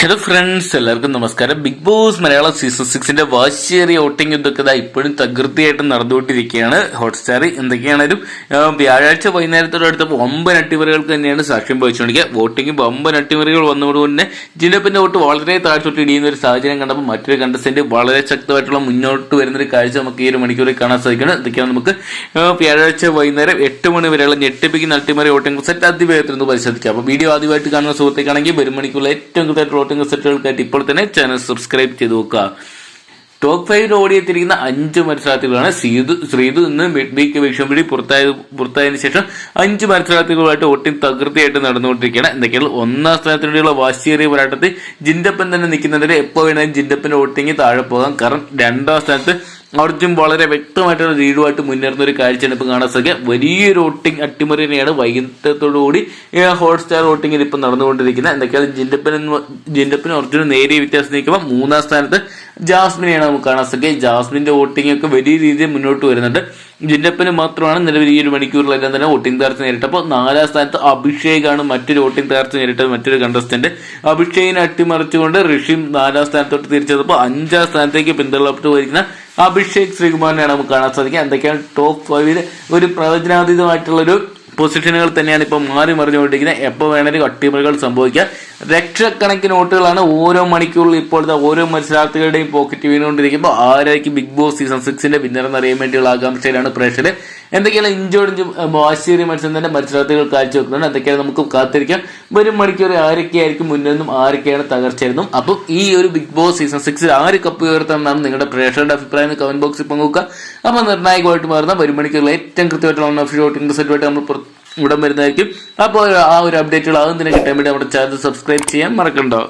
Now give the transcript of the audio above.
Hello friends എല്ലാവർക്കും നമസ്കാരം. Big boss Malayalam season സിക്സിന്റെ വാശിയേറിയ വോട്ടിംഗ് ഇതൊക്കെ ഇതാ ഇപ്പോഴും തകൃതിയായിട്ട് നടന്നുകൊണ്ടിരിക്കുകയാണ്. ഹോട്ട്സ്റ്റാർ എന്തൊക്കെയാണേലും വ്യാഴാഴ്ച വൈകുന്നേരത്തോടെ അടുത്തപ്പോൾ ഒമ്പത് അട്ടിമറികൾക്ക് തന്നെയാണ് സാക്ഷ്യം വഹിച്ചുകൊണ്ടിരിക്കുക. വോട്ടിംഗ് ഒമ്പത് അട്ടിമറികൾ വന്നതുകൊണ്ട് തന്നെ ജില്ലപ്പിന്റെ വോട്ട് വളരെ താഴ്ചോട്ട് ഇടിയുന്ന ഒരു സാഹചര്യം കണ്ടപ്പോൾ മറ്റൊരു കണ്ടസ്റ്റന്റ് വളരെ ശക്തമായിട്ടുള്ള മുന്നോട്ട് വരുന്ന ഒരു കാഴ്ച നമുക്ക് ഈ ഒരു മണിക്കൂറിൽ കാണാൻ സാധിക്കുന്നത് ഇതൊക്കെയാണ് നമുക്ക് വ്യാഴാഴ്ച വൈകുന്നേരം എട്ട് മണി വരെയുള്ള ഞെട്ടിപ്പിക്കുന്ന അട്ടിമറി വോട്ടിംഗ് സെറ്റ് അതിവേഗത്തിൽ നിന്ന് പരിശോധിക്കാം. അപ്പോൾ വീഡിയോ ആദ്യമായിട്ട് കാണുന്ന സുഹൃത്തേക്കാണെങ്കിൽ ഒരു മണിക്കൂറിൽ ഏറ്റവും കൂടുതൽ വോട്ടിംഗ് സെറ്റുകൾക്കായിട്ട് ഇപ്പോൾ തന്നെ ചാനൽ സബ്സ്ക്രൈബ് ചെയ്ത് നോക്കുക. ടോപ്പ് ഫൈവിൽ ഓടിയെത്തിയിരിക്കുന്ന അഞ്ച് മത്സരാർത്ഥികളാണ് സീതു ശ്രീതു ഇന്ന് മിഡ് വീക്ക് വഴി പുറത്തായത് പുറത്തായതിനു ശേഷം അഞ്ച് മത്സരാർത്ഥികളുമായിട്ട് ഓട്ടി തകൃതിയായിട്ട് നടന്നുകൊണ്ടിരിക്കുകയാണ്. എന്തൊക്കെയാണ് ഒന്നാം സ്ഥാനത്തിനുള്ള വാശിയേറിയ പോരാട്ടത്തിൽ ജിൻഡപ്പൻ തന്നെ നിൽക്കുന്നതിന് എപ്പോൾ വേണമെങ്കിലും ജിൻഡപ്പന്റെ ഓട്ടിങ്ങി താഴെ പോകാം. കാരണം രണ്ടാം സ്ഥാനത്ത് അർജുൻ വളരെ വ്യക്തമായിട്ടുള്ള ലീഡുമായിട്ട് മുന്നേറുന്ന ഒരു കാഴ്ചയാണ് ഇപ്പം കാണാൻ സാധിക്കുക. വലിയൊരു ഓട്ടിംഗ് അട്ടിമറി തന്നെയാണ് വൈകുന്നേരത്തോടുകൂടി ഹോട്ട്സ്റ്റാർ ഓട്ടിങ്ങിൽ ഇപ്പം നടന്നുകൊണ്ടിരിക്കുന്നത് എന്തൊക്കെയാണ് ജിൻഡപ്പനും ജിൻഡപ്പനും അർജുനും നേരിയ വ്യത്യാസം നീക്കുമ്പോൾ മൂന്നാം സ്ഥാനത്ത് ജാസ്മിനെയാണ് നമുക്ക് കാണാൻ സാധിക്കുക. ജാസ്മിന്റെ വോട്ടിംഗ് ഒക്കെ വലിയ രീതിയിൽ മുന്നോട്ട് വരുന്നുണ്ട്. ജിൻഡപ്പന് മാത്രമാണ് നിലവിൽ ഈ ഒരു മണിക്കൂറിലെല്ലാം തന്നെ വോട്ടിംഗ് തകർച്ച നേരിട്ടപ്പോൾ നാലാം സ്ഥാനത്ത് അഭിഷേകാണ് മറ്റൊരു വോട്ടിംഗ് തകർച്ച നേരിട്ടത് മറ്റൊരു കണ്ടസ്റ്റന്റ് അഭിഷേകിനെ അട്ടിമറിച്ചുകൊണ്ട് ഋഷിം നാലാം സ്ഥാനത്തോട്ട് തിരിച്ചെത്തപ്പോൾ അഞ്ചാം സ്ഥാനത്തേക്ക് പിന്തള്ളപ്പെട്ടു പോയിരിക്കുന്ന അഭിഷേക് ശ്രീകുമാറിനെയാണ് നമുക്ക് കാണാൻ സാധിക്കുക. എന്തൊക്കെയാണ് ടോപ്പ് ഫൈവിൽ ഒരു പ്രവചനാതീതമായിട്ടുള്ളൊരു പൊസിഷനുകൾ തന്നെയാണ് ഇപ്പോൾ മാറി മറിഞ്ഞുകൊണ്ടിരിക്കുന്നത്. എപ്പോൾ വേണമെങ്കിലും അട്ടിമറികൾ സംഭവിക്കാം. ലക്ഷക്കണക്കിന് വോട്ടുകളാണ് ഓരോ മണിക്കൂറിൽ ഇപ്പോഴത്തെ ഓരോ മത്സരാർത്ഥികളുടെയും പോക്കറ്റ് വീണുകൊണ്ടിരിക്കുമ്പോൾ ആരായിരിക്കും ബിഗ് ബോസ് സീസൺ സിക്സിന്റെ വിന്നർ എന്നറിയാൻ വേണ്ടിയുള്ള ആകാംക്ഷയിലാണ് പ്രേക്ഷകർ. എന്തൊക്കെയാണ് ഇഞ്ചോട് ഇഞ്ച് വാശിയേറിയ മത്സരം തന്നെ മത്സരാർത്ഥികൾ കാഴ്ചവെക്കുന്നുണ്ട്. എന്തൊക്കെയാണ് നമുക്ക് കാത്തിരിക്കാം. വരും മണിക്കൂർ ആരൊക്കെയായിരിക്കും മുന്നിൽ ആരൊക്കെയാണ് തകർച്ചയെന്നും അപ്പം ഈ ഒരു ബിഗ് ബോസ് സീസൺ സിക്സിൽ ആര് കപ്പ് ഉയർത്തണമെന്നാണ് നിങ്ങളുടെ പ്രേക്ഷകരുടെ അഭിപ്രായം. കമന്റ് ബോക്സിൽ പങ്കുവെക്കുക. അപ്പോൾ നിർണായകമായിട്ട് മാറുന്ന വരും മണിക്കൂറിൽ ഏറ്റവും കൃത്യമായിട്ടുള്ള ഓഫ് വോട്ടിംഗ് റിസൾട്ടുമായിട്ട് നമ്മൾ ഉടൻ വരുന്നതായിരിക്കും. അപ്പോൾ ആ ഒരു അപ്ഡേറ്റുകൾ ആകുന്നതിനെ കിട്ടാൻ വേണ്ടി നമ്മുടെ ചാനൽ സബ്സ്ക്രൈബ് ചെയ്യാൻ മറക്കണ്ടോ.